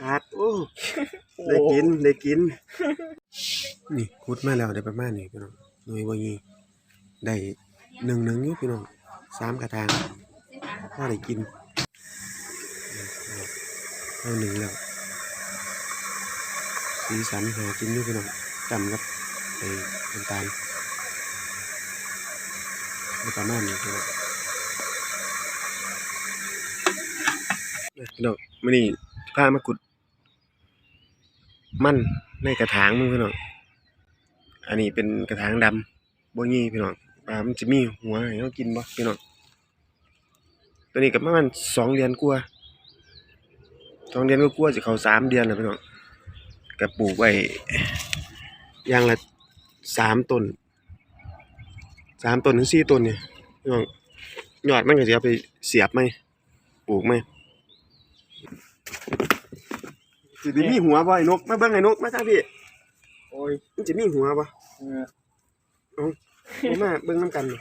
ขาดโอ้ได้กินได้กิน นี่ขุดมาแล้วได้ประมาณนี้พี่น้องหน่วยบ่ยีได้หนึ่งหนึ่งอยู่พี่น้องสามกระถางพอได้กินเอาหนึ่งแล้วสีสันหากินอยู่พี่น้องจำกับไอ้น้ำตาลได้ประมาณนี้พี่น้องเดี๋ยวมื้อนี้พามาขุด มันในกระถางมึงพี่น้อง อันนี้เป็นกระถางดำบ่งี้พี่น้องปลามันจะมีหัวให้เรากินบ่พี่น้อง ตัวนี้ก็ประมาณสองเดือนกว่าสองเดือนก็กลัวจะเข้าสามเดือนแล้วพี่น้องก็ปลูกไว้อย่างละสามต้นสามต้นถึงสี่ต้นเนี่ยพี่น้องยอดมันก็จะเอาไปเสียบไหมปลูกไหม สิได้มีหัวบ่ไอ้นก มาเบิ่งไอ้นกมาทางพี่โอ้ยมันจะมีหัวบ่เออเอามาเบิ่งน้ำกันนี่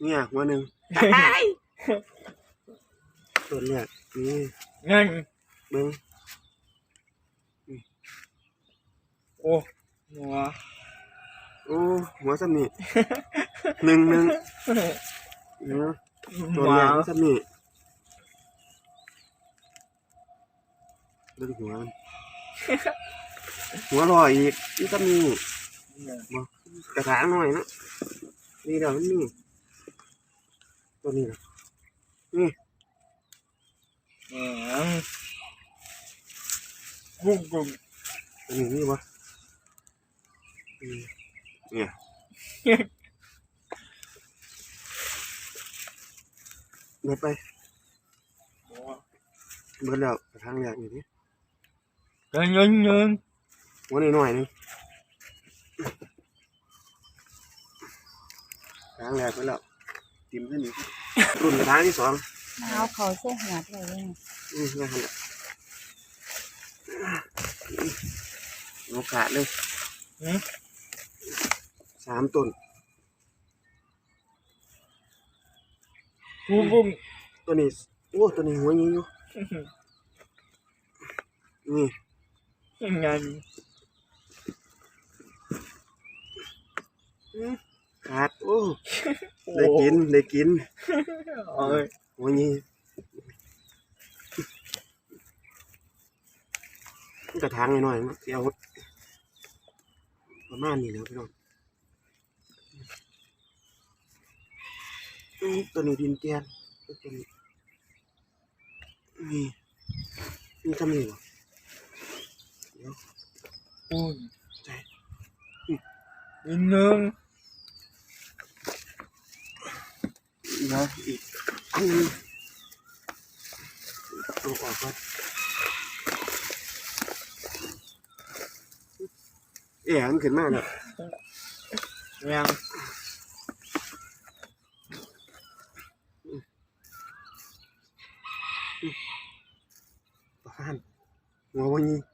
เนี่ยหัวหนึ่งต้นเนี่ยนี่งั้นเบิ่งโอ้หัวโอ้หัวซ้ำนี่หนึ่งหนึ่งเนาะต้นหัวเนี่ยหัวซ้ำนี่ เบิ่งหัวมัน หัวลอยอีกนี่ซ้ำนี่บ่กระถางหน่อยเนาะนี่เดี๋ยวมันนี่ตัวนี้นะนี่แหมกุ้งกุ้งตัวนี้นี่บ่อืมเนี่ยเบิดไปเบิดแล้วกระทางแรกนี่ดิ เงินเงินเงินหัวหน่อยๆหนึงกระทางแรกไปแล้วติมขึ้นนี่รุ่นกระทางที่สองเอาเขาเสียหัวเลยอืมนั่นแหละโอกาสเลยหืมสามต้นกุ้งกุ้งตัวนี้โอ้ตัวนี้หัวยิงอยู่นี่ เงินขาดโอ้ได้กินได้กินโอ้ยหัวยิงกระถางหน่อยๆเดี๋ยวประมาณนี้แล้วพี่น้องอืมตัวนี้ดินเตียนตัวนี้นี่นี่ก็มีวะเดี๋ยวกุ้งใจเงิ นเงินเดี๋ยวอีกอันหนึงเอาออ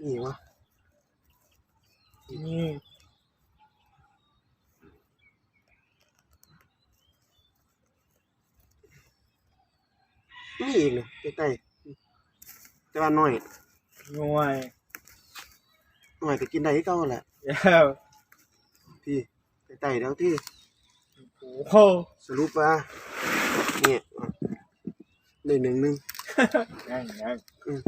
นมาแล้วยังประมาณหัววันนี้เงินเงินหัวแอนนี่หัวหน่อยแต่แต่ยังมีนี่วะนี่นี่อีกเลยใกล้ๆแต่ว่าน้อยหน่วยน้อยก็กินได้ที่เก่าแหละแล้วพี่ใกล้ๆแล้วที่โอ้โหสรุปว่าเนี่ยได้หนึ่งหนึ่งงั้นงั้นอืม